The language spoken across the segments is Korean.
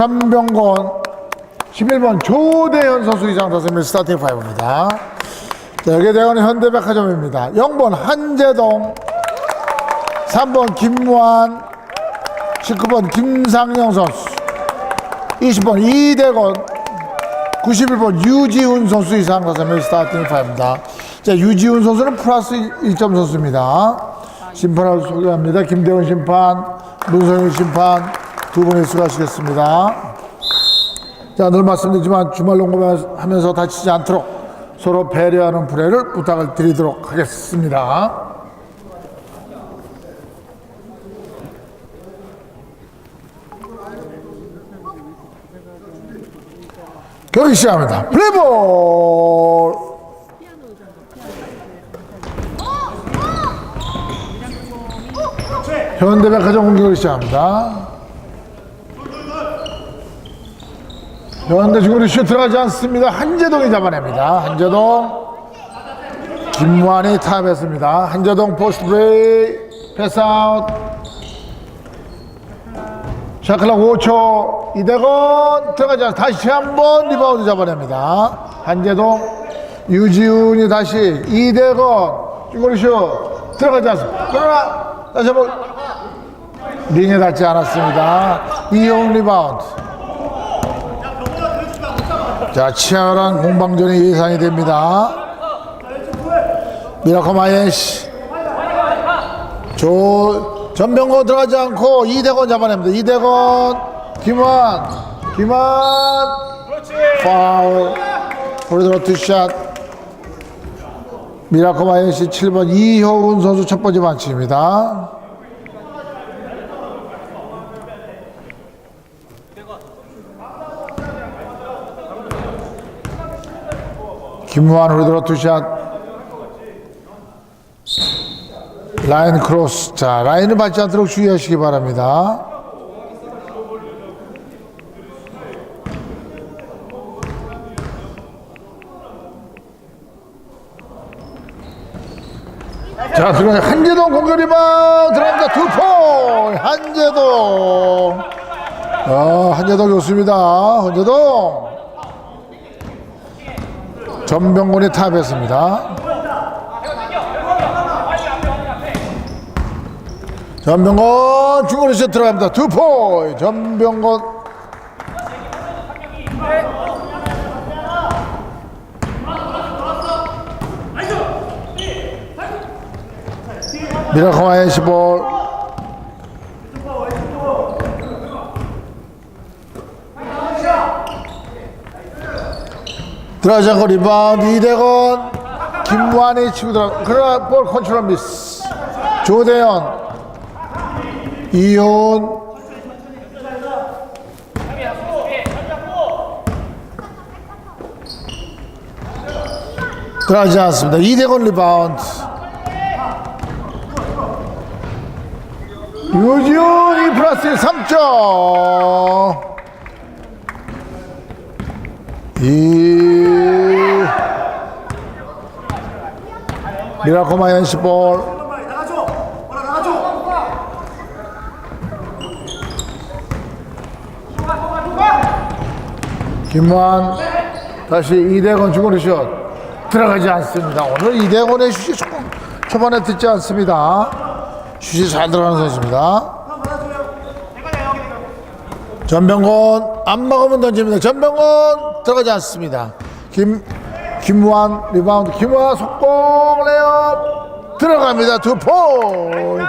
전병곤 11번 조대현 선수 다섯 명 스타팅 파이브입니다. 자, 여기에 대한 현대백화점입니다. 0번 한재동 3번 김무한 19번 김상영 선수 20번 이대건 91번 유지훈 선수 이상 명 스타팅 파이브입니다. 자, 유지훈 선수는 플러스 1점 선수입니다. 심판을 소개합니다. 김대원 심판, 문성일 심판 두 분이 수고하시겠습니다. 자, 늘 말씀드리지만 주말 농구하면서 다치지 않도록 서로 배려하는 플레이를 부탁을 드리도록 하겠습니다. 경기 시작합니다. 플레이볼! 현대백화점 공격을 시작합니다. 현대 중거리 슛 들어가지 않습니다. 한재동이 잡아냅니다. 한재동. 김무환이 탑했습니다. 한재동 포스트 브레이 패스아웃. 샤클락 5초. 이대건 들어가지 않습니다. 다시 한 번 리바운드 잡아냅니다. 한재동. 유지훈이 다시 이대건 중거리 슛 들어가지 않습니다. 그러나 다시 한번 링에 닿지 않았습니다. 이용 리바운드. 자, 치열한 공방전이 예상이 됩니다. 미라코 마예시. 조, 전병고 들어가지 않고 이대건 잡아냅니다. 이대건, 김환, 김환. 파울. 프리드로 투샷. 미라코 마예시 7번 이효훈 선수 첫 번째 반칙입니다. 김무한 후리드로 투샷. 라인 크로스. 자 라인을 받지 않도록 주의하시기 바랍니다. 자 들어가 한재동 공격 리바 들어갑니다. 투포 한재동. 아 한재동 좋습니다. 한재동 전병곤이 탑했습니다. 전병곤 중거리 슛 들어갑니다. 투포 전병곤 미라코마의 15 들어가지 않고 리바운드 이대건. 김무환이 치고 들어 그러나 볼 컨트롤 미스. 조대현. 이효은. 들어가지 않습니다. 이대건 리바운드. 유지훈 2 플러스 3점 이 미라코마 연습볼 김무한 다시 이대건 중거리 슛 들어가지 않습니다. 오늘 이대건의 슛이 조금 초반에 듣지 않습니다. 슛이 잘 들어가는 선수입니다. 전병건 안 막으면 던집니다. 전병건 들어가지 않습니다. 김 김무한 리바운드 김무한 속공 레이업 들어갑니다. 투 포인트.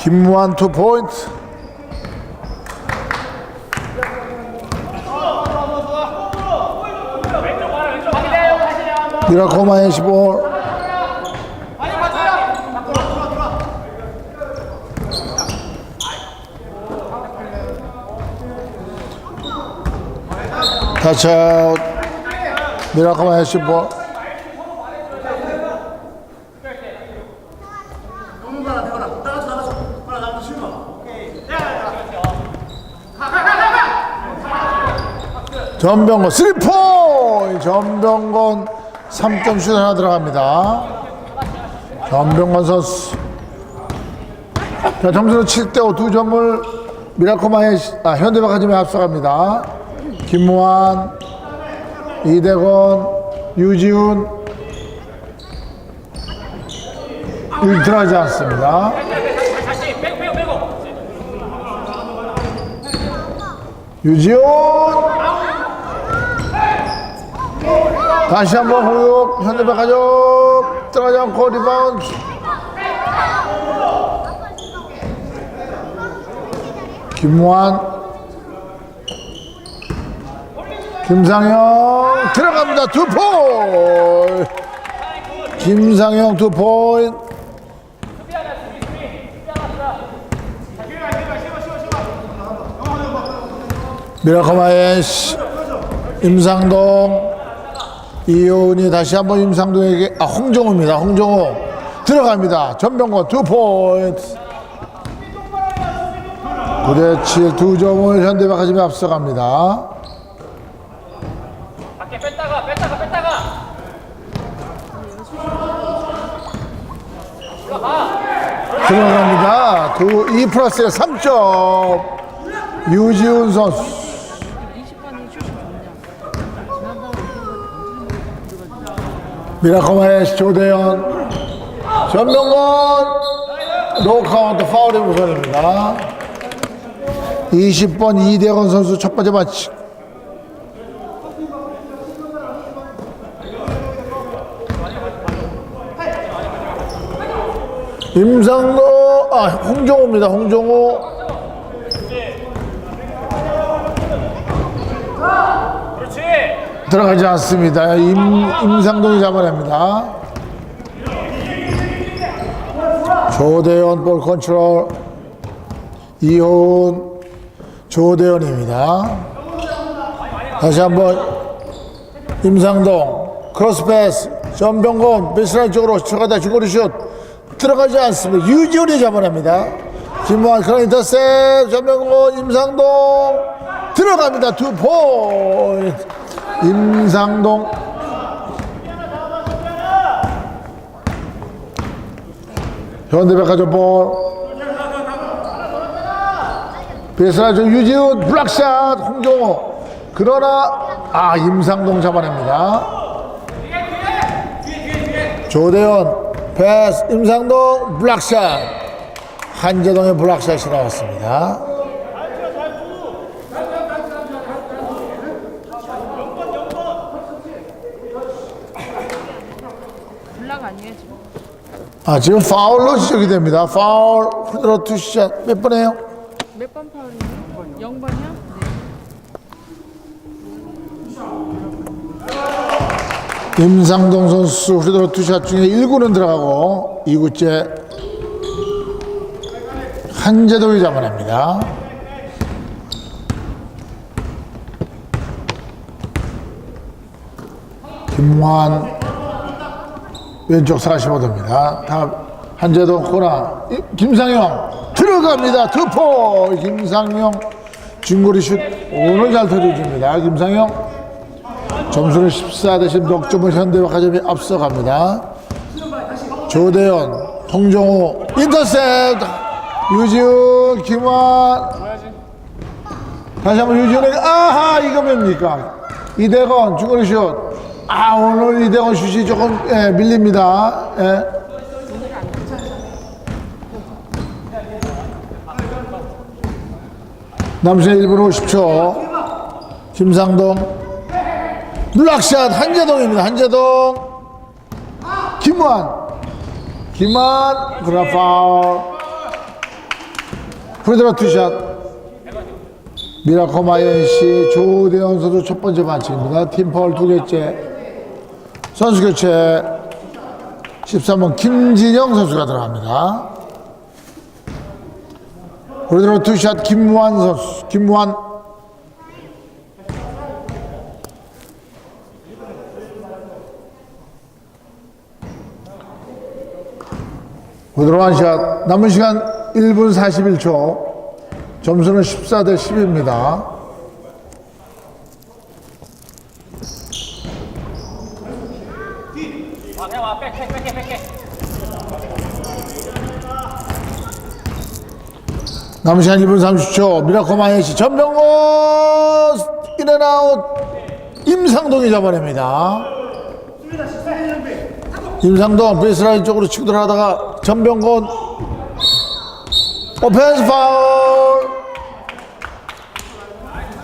김무한 투 포인트. 미라코마의 15 15 전병건 3포인트! 전병건 3점 슛 하나 들어갑니다. 전병건 선수. 자 점수는 7대5 두 점을 미라코마의 시- 아, 현대백화점이 앞서갑니다. 김무환, 이대건, 유지훈 일 들어가지 않습니다. 유지훈! 다시 한번 후육 현대백화점 들어가지 않고 리바운드! 김무환 김상영 들어갑니다. 두 포인트 김상영 두 포인트 미라코마의 시- 임상동 이효은이 다시 한번 임상동에게 아 홍정호입니다. 홍정호 들어갑니다. 전병건 두 포인트 9대7 두 점을 현대백화점이 앞서갑니다 밖에 뺐다가 뺐다가 뺐다가 들어갑니다. 두, 2 플러스에 3점. 유지훈 선수. 20번이 슛이 좋냐? 미라코마의 조대현. 전병건. 노카운트 파울이 우선입니다. 20번 이대건 선수 첫 번째 마치 임상도 아 홍정호입니다. 홍정호 그렇지. 들어가지 않습니다. 임, 임상동이 잡아냅니다. 조대현 볼 컨트롤. 이호은 조대현입니다. 다시 한번 임상동. 크로스 패스. 전병곤 베이스라인 쪽으로 들어가다. 중거리 슛 들어가지 않습니다. 유지훈이 잡아냅니다. 김무환 크로인 인터셉 전병곤 임상동 들어갑니다. 두 포인트 임상동 현대백화점 볼 베이스라인 쪽 유지훈 블락샷 홍종호 그러나 아 임상동 잡아냅니다. 조대현 패스 임상동 블락샷 한재동의 블락샷이 나왔습니다. 블락 아니에요 지금? 아 지금 파울로 지적이 됩니다. 파울 후드로 투샷 몇 번이에요? 몇 번 파울이에요? 0번이요? 임상동 선수 후드로 투샷 중에 1구는 들어가고 2구째 한재동이 잡아냅니다. 김환 왼쪽 45도입니다. 다음 한재동 코나 이- 김상영 들어갑니다. 투포 김상영 중거리 슛 오늘 잘 터져줍니다. 김상영 점수는 14대 10 넉점을 현대백화점이 앞서갑니다. 조대현, 홍정호, 인터셉, 유지훈, 김환. 다시 한번 유지훈에게 아하 이거 뭡니까? 이대건 중거리 슛. 아 오늘 이대건 슛이 조금 예, 밀립니다. 예. 남수의 1분 50초. 김상동 블락샷 한재동입니다. 한재동. 김환 김환 그라 파울. 프리드라 투샷. 미라코 마이언시 조대현 선수 첫 번째 반칙입니다. 팀 파울 두 개째. 선수 교체. 13번 김진영 선수가 들어갑니다. 프리드라 투샷 김무환 선수 김무환 부드러운 샷. 남은 시간 1분 41초. 점수는 14 대 10입니다. 와 그냥 와백백 뺄게 뺄게 남은 시간 1분 30초. 미라코 마이시 전병호 인앤아웃 임상동이 잡아냅니다. 임상동 베이스라인 쪽으로 치고 들어가다가 전병곤 오펜스 파울.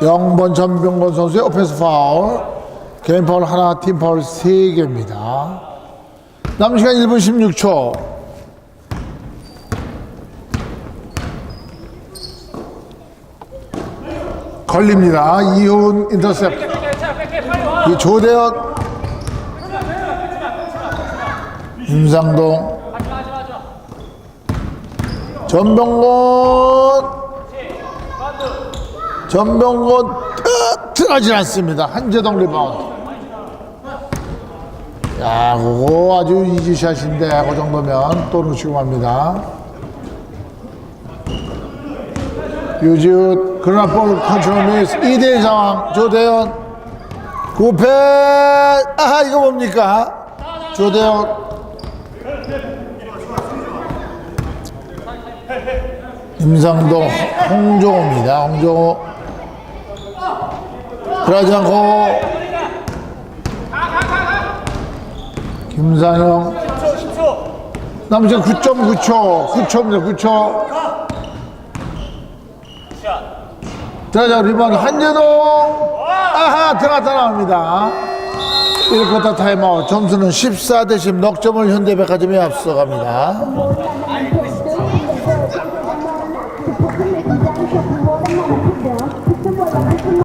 0번 전병곤 선수의 오펜스 파울. 개인 파울 하나 팀 파울 3개입니다. 남은 시간 1분 16초. 걸립니다. 이훈 인터셉트. 이 조대현 임상동 하지마 하지마 하지마 전병곤 전병곤 뜨하지 않습니다. 한재동 리바운드. 야 그거 아주 이지샷인데 그 정도면 또 놓치고 맙니다. 유지훈 그러나 볼 컨트롤 미스 2대1 상황 조대현. 구패. 아하 이거 뭡니까? 조대현 임상동 홍종호입니다. 홍종호. 그러지 않고. 김상영. 시간 9.9초. 9초입니다. 9초. 들어가자 리바운드. 한재동. 아하 들어갔다 나옵니다. 1쿼터 타임아웃. 점수는 14대 10 넉점을 현대백화점이 앞서갑니다